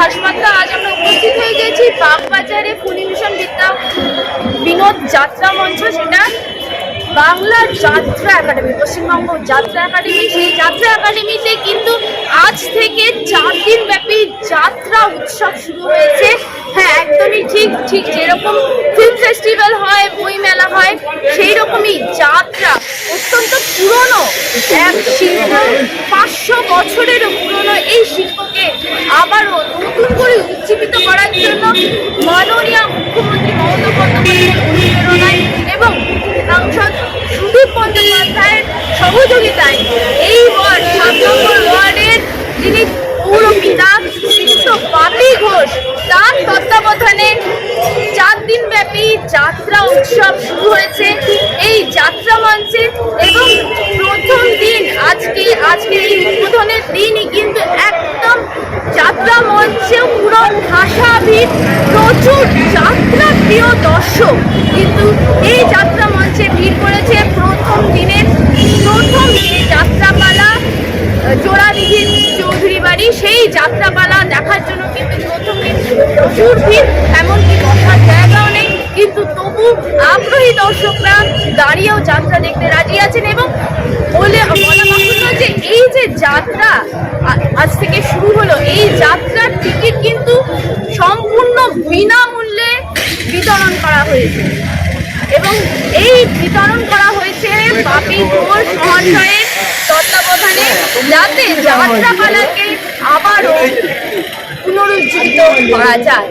হাসপাতাল, আজ আমরা উপস্থিত হয়ে গেছি বাগবাজারে ফুলিমিশন বিদ্যা বিনোদ যাত্রা মঞ্চ, সেটা বাংলা যাত্রা একাডেমি, পশ্চিমবঙ্গ যাত্রা একাডেমি। সেই যাত্রা একাডেমিতে কিন্তু আজ থেকে চার দিন ব্যাপী যাত্রা উৎসব শুরু হয়েছে। হ্যাঁ একদমই ঠিক ঠিক যেরকম ফিল্ম ফেস্টিভ্যাল হয়, বই মেলা হয়, সেই রকমই যাত্রা অত্যন্ত পুরনো। এক শিল্প পাঁচশো বছরেরও পুরনো এই শিল্পকে আবারও নতুন করে উজ্জীবিত করার জন্য মাননীয় মুখ্যমন্ত্রী মমতা বন্দ্যোপাধ্যায়ের অনুপ্রেরণায় এবং সাংসদ সুদীপ বন্দ্যোপাধ্যায়ের সহযোগিতায় এই দিনই কিন্তু একদম যাত্রা মঞ্চে পুরো ভাষা ভিড় প্রচুর যাত্রা প্রিয় দর্শক। কিন্তু এই যাত্রা মঞ্চে ভিড় করেছে প্রথম দিনের, প্রথম দিনে যাত্রাপালা জোড়াদিঘির চৌধুরী বাড়ি। সেই যাত্রাপালা দেখার জন্য কিন্তু প্রথম দিন প্রচুর ভিড়, এমনকি বসার জায়গাও নেই। কিন্তু তবু আগ্রহী দর্শকরা দাঁড়িয়েও যাত্রা দেখতে রাজি আছেন এবং বলে বলা বাহুল্য যে এই যে যাত্রা আ- আজ থেকে শুরু হলো এই যাত্রার টিকিট কিন্তু সম্পূর্ণ বিনামূল্যে বিতরণ করা হয়েছে। এবং এই বিতরণ করা হয়েছে বাপি মহাশয়ের তত্ত্বাবধানে, যাতে যাত্রাপালাকে আবারও পুনরুজ্জীবিত করা যায়।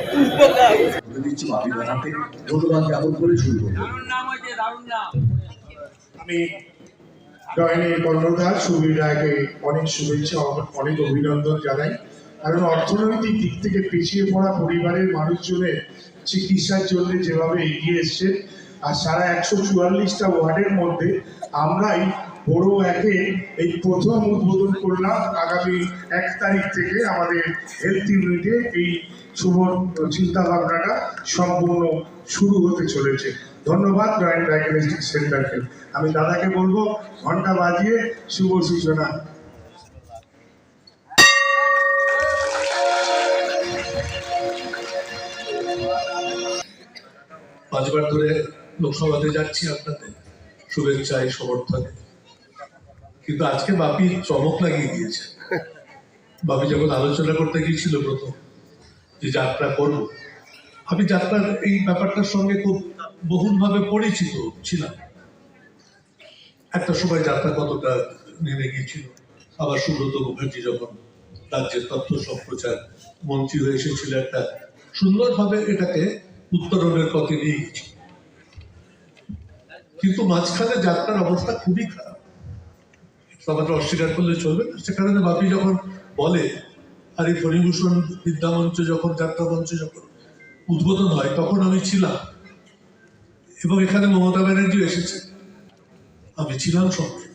অনেক অনেক অভিনন্দন জানাই। কারণ অর্থনৈতিক দিক থেকে পিছিয়ে পড়া পরিবারের মানুষজনের চিকিৎসার জন্য যেভাবে এগিয়ে এসছে আর সারা একশো চুয়াল্লিশটা ওয়ার্ডের মধ্যে আমরাই বড় একে এই প্রথম উদ্বোধন করলাম আগামী এক তারিখ থেকে আমাদের হেলথ ইউনিটে এই শুভ চিন্তাভাবনাটা সম্পূর্ণ শুরু হতে চলেছে। ধন্যবাদ জয়েন্ট ডায়াগনস্টিক সেন্টারকে। আমি দাদাকে বলব, ঘণ্টা বাজিয়ে শুভ সূচনা। পাঁচবার ধরে লোকসভাতে যাচ্ছি আপনাদের। শুভেচ্ছায় সমর্থনে। কিন্তু আজকে বাপি চমক লাগিয়ে দিয়েছে। বাপি যখন আলোচনা করতে গিয়েছিল প্রথম, যে যাত্রা করব, আমি যাত্রার এই ব্যাপারটার সঙ্গে খুব বহুলভাবে পরিচিত ছিলাম। একটা সময় যাত্রা কতটা নেমে গিয়েছিল, আবার সুব্রত মুখার্জি যখন রাজ্যের তথ্য সম্প্রচার মন্ত্রী হয়ে এসেছিল একটা সুন্দরভাবে এটাকে উত্তরণের পথে নিয়ে গেছি কিন্তু মাঝখানে যাত্রার অবস্থা খুবই খারাপ। আমাদের অস্বীকার করলে চলবে না। সে কারণে বাপি যখন বলে, আর এই ফণিভূষণ বিদ্যামঞ্চ যখন যাত্রা মঞ্চ যখন উদ্বোধন হয়, তখন আমি ছিলাম। এবং এখানে মমতা ব্যানার্জি এসেছে। আমি ছিলাম সঙ্গে।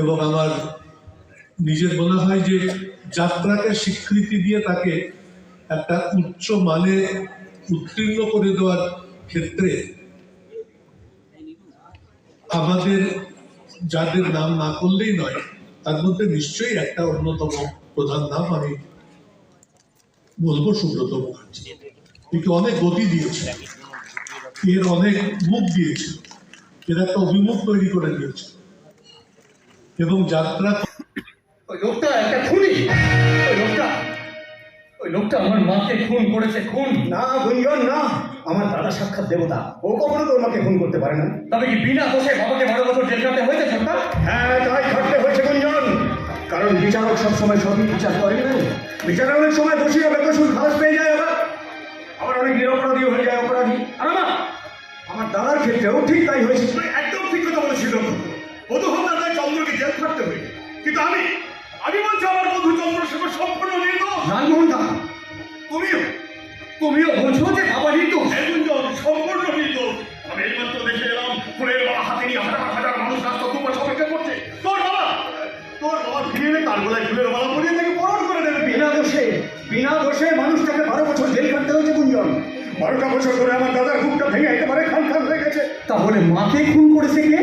এবং আমার নিজের মনে হয় যে যাত্রাকে স্বীকৃতি দিয়ে তাকে একটা উচ্চ মানে উত্তীর্ণ করে দেওয়ার ক্ষেত্রে আমাদের যাদের নাম না করলেই নয়, তার মধ্যে নিশ্চয়ই একটা অন্যতম প্রধান নাম আমি বলব সুব্রত মুখার্জি। একে অনেক গতি দিয়েছে, এর অনেক মুখ দিয়েছে, এর একটা অভিমুখ তৈরি করে দিয়েছে এবং যাত্রা একটা খুনি। লোকটা আমার মাকে খুন করেছে খুন। না গুঞ্জন না। আমার দাদা সাক্ষাৎ দেবতা। ও কখনো তোর মাকে খুন করতে পারে না। তবে কি বিনা দোষে বাবাকে বারো বছর জেল কাটতে হয়েছে সরকার হ্যাঁ তাই খাটতে হয়েছে গুঞ্জন। কারণ বিচারক সবসময় সবই বিচার করে না। বিচারক অনেক সময় দোষীরা বেকসুর খালাস পেয়ে যায় আবার। আবার অনেক নিরপরাধী হয়ে যায় অপরাধী। আর আমার? আমার দাদার ক্ষেত্রেও ঠিক তাই হয়েছে। একদম ঠিক কথা বলেছিল বধু হত্যার চন্দ্রকে জেল খাটতে হয়েছে। কিন্তু আমি আমি বলছি আমার বন্ধু চন্দ্রশেখর সম্পূর্ণ বারোটা বছর ধরে আমার দাদার বুকটা ভেঙে একেবারে খান খান হয়ে গেছে। তাহলে মাকে খুন করেছে কে?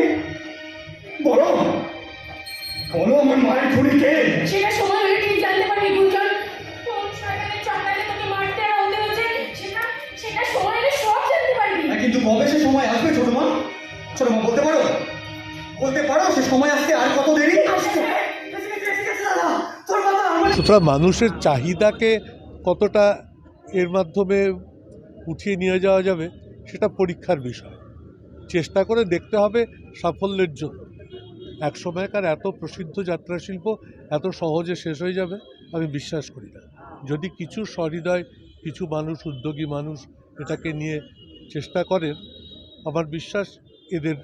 বলো। বলো আমার মায়ের খুনি কে? সেটা সময় হলে ঠিক জানতে পারবি। গুঞ্জন হ্যাঁ, কিন্তু কবে সে সময় আসবে ছোট মা? ছোট মা বলতে পারো? বলতে পারো সে সময় আসতে আর কত দেরি? সুতরাং মানুষের চাহিদাকে কতটা এর মাধ্যমে উঠিয়ে নিয়ে যাওয়া যাবে সেটা পরীক্ষার বিষয়। চেষ্টা করে দেখতে হবে সাফল্যের জন্য। এক সময়কার এত প্রসিদ্ধ যাত্রা শিল্প এত সহজে শেষ হয়ে যাবে আমি বিশ্বাস করি না। যদি কিছু সহৃদয় কিছু মানুষ উদ্যোগী মানুষ এটাকে নিয়ে চেষ্টা করেন আমার বিশ্বাস এদের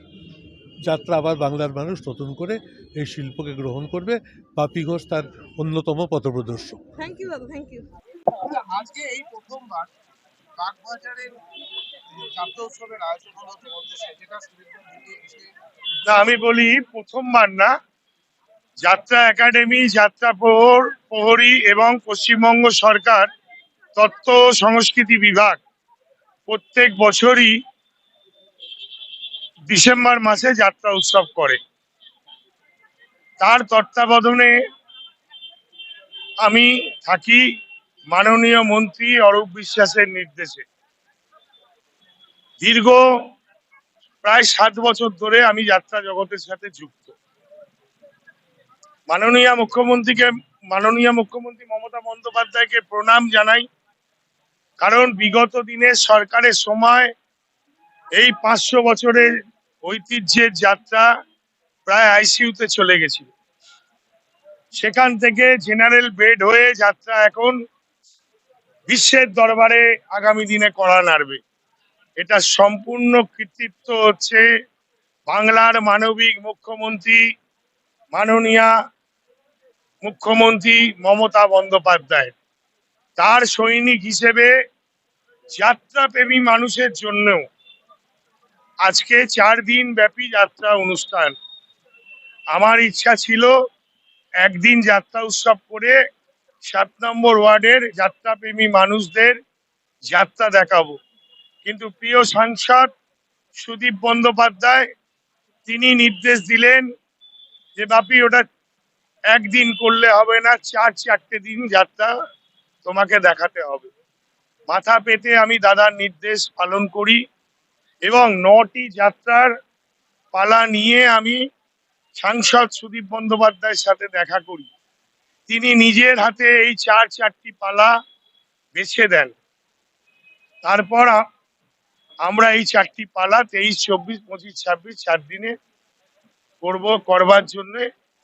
যাত্রা আবার বাংলার মানুষ নতুন করে এই শিল্পকে গ্রহণ করবে। বাপি ঘোষ তার অন্যতম পথপ্রদর্শক। থ্যাংক ইউ দাদা থ্যাংক ইউ আজকে এই প্রথমবার না, আমি বলি প্রথমবার না। যাত্রা একাডেমি, যাত্রা প্রহর, প্রহরী এবং পশ্চিমবঙ্গ সরকার তত্ত্ব সংস্কৃতি বিভাগ প্রত্যেক বছরই ডিসেম্বর মাসে যাত্রা উৎসব করে। তার তত্ত্বাবধানে আমি থাকি মাননীয় মন্ত্রী অরূপ বিশ্বাসের নির্দেশে। দীর্ঘ প্রায় সাত বছর ধরে আমি যাত্রা জগতের সাথে যুক্ত। মাননীয় মুখ্যমন্ত্রীকে, মাননীয় মুখ্যমন্ত্রী মমতা বন্দ্যোপাধ্যায়কে প্রণাম জানাই। কারণ বিগত দিনে সরকারের সময় এই পাঁচশো বছরের ঐতিহ্যের যাত্রা প্রায় আইসিইউতে চলে গেছিল। সেখান থেকে জেনারেল বেড হয়ে যাত্রা এখন বিশ্বের দরবারে আগামী দিনে করা নাড়বে। এটা সম্পূর্ণ কৃতিত্ব হচ্ছে বাংলার মানবিক মুখ্যমন্ত্রী, মাননীয়া মুখ্যমন্ত্রী মমতা বন্দ্যোপাধ্যায়। তার সৈনিক হিসেবে যাত্রাপ্রেমী মানুষের জন্যও আজকে চার দিন ব্যাপী যাত্রা অনুষ্ঠান। আমার ইচ্ছা ছিল একদিন যাত্রা উৎসব করে সাত নম্বর ওয়ার্ডের যাত্রাপ্রেমী মানুষদের যাত্রা দেখাবো। কিন্তু প্রিয় সাংসদ সুদীপ বন্দ্যোপাধ্যায়, তিনি নির্দেশ দিলেন যে, বাপি, ওটা একদিন করলে হবে না, চার চারটে দিন যাত্রা তোমাকে দেখাতে হবে। মাথা পেতে আমি দাদার নির্দেশ পালন করি এবং নটি যাত্রার পালা নিয়ে আমি সাংসদ সুদীপ বন্দ্যোপাধ্যায়ের সাথে দেখা করি। তিনি নিজের হাতে এই চার চারটি পালা বেছে দেন। তারপর আমরা এই চারটি পালা তেইশ, চব্বিশ, পঁচিশ, ছাব্বিশ, চার দিনে করব, করবার জন্য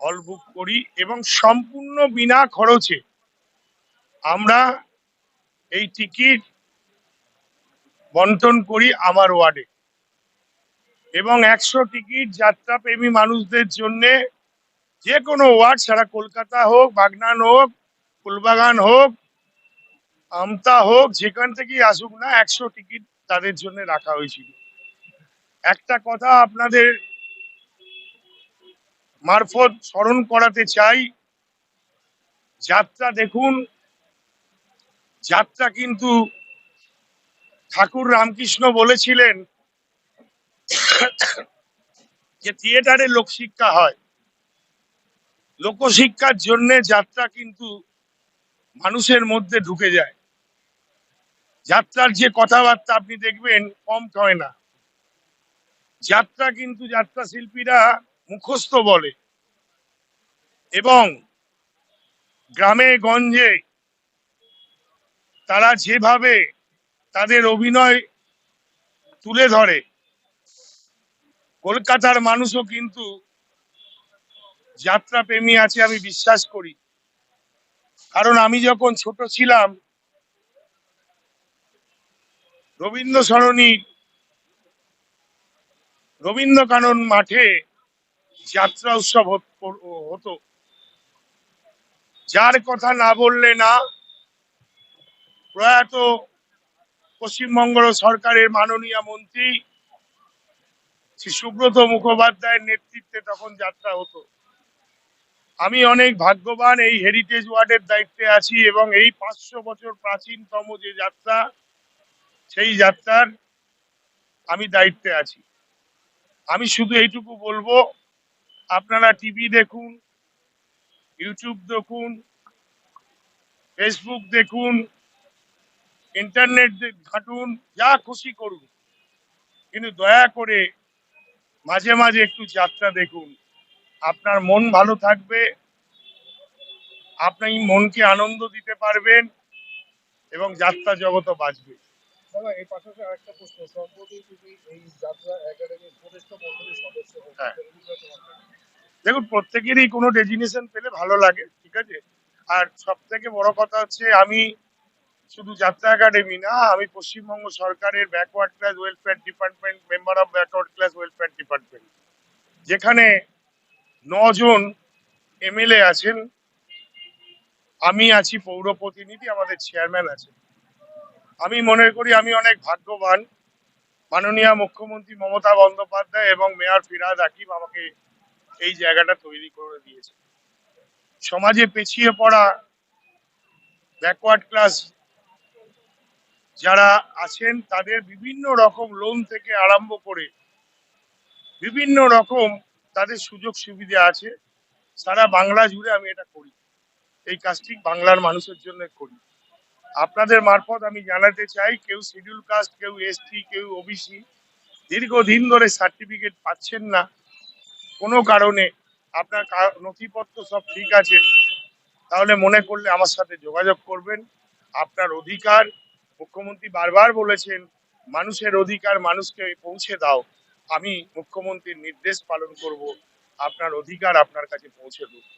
হল বুক করি এবং সম্পূর্ণ বিনা খরচে আমরা এই টিকিট বন্টন করি আমার ওয়ার্ডে। এবং একশো টিকিট যাত্রাপ্রেমী মানুষদের জন্যে যে কোনো ওয়ার্ড সারা কলকাতা হোক, বাগনান হোক, ফুলবাগান হোক, আমতা হোক, যেখান থেকেই আসুক না, একশো টিকিট তাদের জন্য রাখা হয়েছিল। একটা কথা আপনাদের মারফত স্মরণ করাতে চাই, যাত্রা দেখুন, যাত্রা কিন্তু ঠাকুর রামকৃষ্ণ বলেছিলেন যে থিয়েটারে লোকশিক্ষা হয়। লোকশিক্ষার জন্য যাত্রা কিন্তু মানুষের মধ্যে ঢুকে যায়। যাত্রার যে কথাবার্তা আপনি দেখবেন কম হয় না। যাত্রা কিন্তু যাত্রা শিল্পীরা মুখস্থ বলে এবং গ্রামে, গঞ্জে তারা যেভাবে তাদের অভিনয় তুলে ধরে, কলকাতার মানুষও কিন্তু যাত্রা প্রেমী আছে আমি বিশ্বাস করি। কারণ আমি যখন ছোট ছিলাম, রবীন্দ্র সরণি, রবীন্দ্রকানন মাঠে যাত্রা উৎসব হতো। যার কথা না বললে না, প্রয়াত পশ্চিমবঙ্গ সরকারের মাননীয় মন্ত্রী শ্রী সুব্রত মুখোপাধ্যায়ের নেতৃত্বে তখন যাত্রা হতো। আমি অনেক ভাগ্যবান এই হেরিটেজ ওয়ার্ডের দায়িত্বে আছি এবং এই পাঁচশো বছর প্রাচীনতম যে যাত্রা, সেই যাত্রার আমি দায়িত্বে আছি। আমি শুধু এইটুকু বলব, আপনারা টিভি দেখুন ইউটিউব দেখুন ফেসবুক দেখুন ইন্টারনেট ঘাঁটুন, যা খুশি করুন। কিন্তু দয়া করে মাঝে মাঝে একটু যাত্রা দেখুন। আপনার মন ভালো থাকবে আপনি মনকে আনন্দ দিতে পারবেন এবং যাত্রা জগৎও বাঁচবে দাদা এই পাশাপাশি আরেকটা প্রশ্ন সম্প্রতি তুমি এই যাত্রা একাডেমির উপদেষ্টা মন্ডলীর সদস্য হয়েছে। হ্যাঁ। দেখুন প্রত্যেকেরই কোনো ডেজিনেশন পেলে ভালো লাগে ঠিক আছে আর সব থেকে বড় কথা হচ্ছে আমি শুধু যাত্রা একাডেমি না আমি পশ্চিমবঙ্গ সরকারের backward class welfare department member of backward class welfare department যেখানে নজন এমএলএ আছেন। আমি আছি পৌর প্রতিনিধি, আমাদের চেয়ারম্যান আছেন। আমি মনে করি আমি অনেক ভাগ্যবান। মাননীয় মুখ্যমন্ত্রী মমতা বন্দ্যোপাধ্যায় এবং মেয়র ফিরাদ আকিব আমাকে এই জায়গাটা তৈরি করে দিয়েছে। সমাজে পেছিয়ে পড়া ব্যাকওয়ার্ড ক্লাস যারা আছেন, তাদের বিভিন্ন রকম লোন থেকে আরম্ভ করে বিভিন্ন রকম তাদের সুযোগ সুবিধা আছে। সারা বাংলা জুড়ে আমি এটা করি। এই কাজটি বাংলার মানুষের জন্য করি। আপনাদের মারফত আমি জানাতে চাই, কেউ শিডিউল কাস্ট কেউ এসটি কেউ ওবিসি দীর্ঘদিন ধরে সার্টিফিকেট পাচ্ছেন না। কোনো কারণে আপনার নথিপত্র সব ঠিক আছে। তাহলে মনে করলে আমার সাথে যোগাযোগ করবেন। আপনার অধিকার, মুখ্যমন্ত্রী বারবার বলেছেন, মানুষের অধিকার মানুষকে পৌঁছে দাও। আমি মুখ্যমন্ত্রীর নির্দেশ পালন করব আপনার অধিকার আপনার কাছে পৌঁছে দেবো।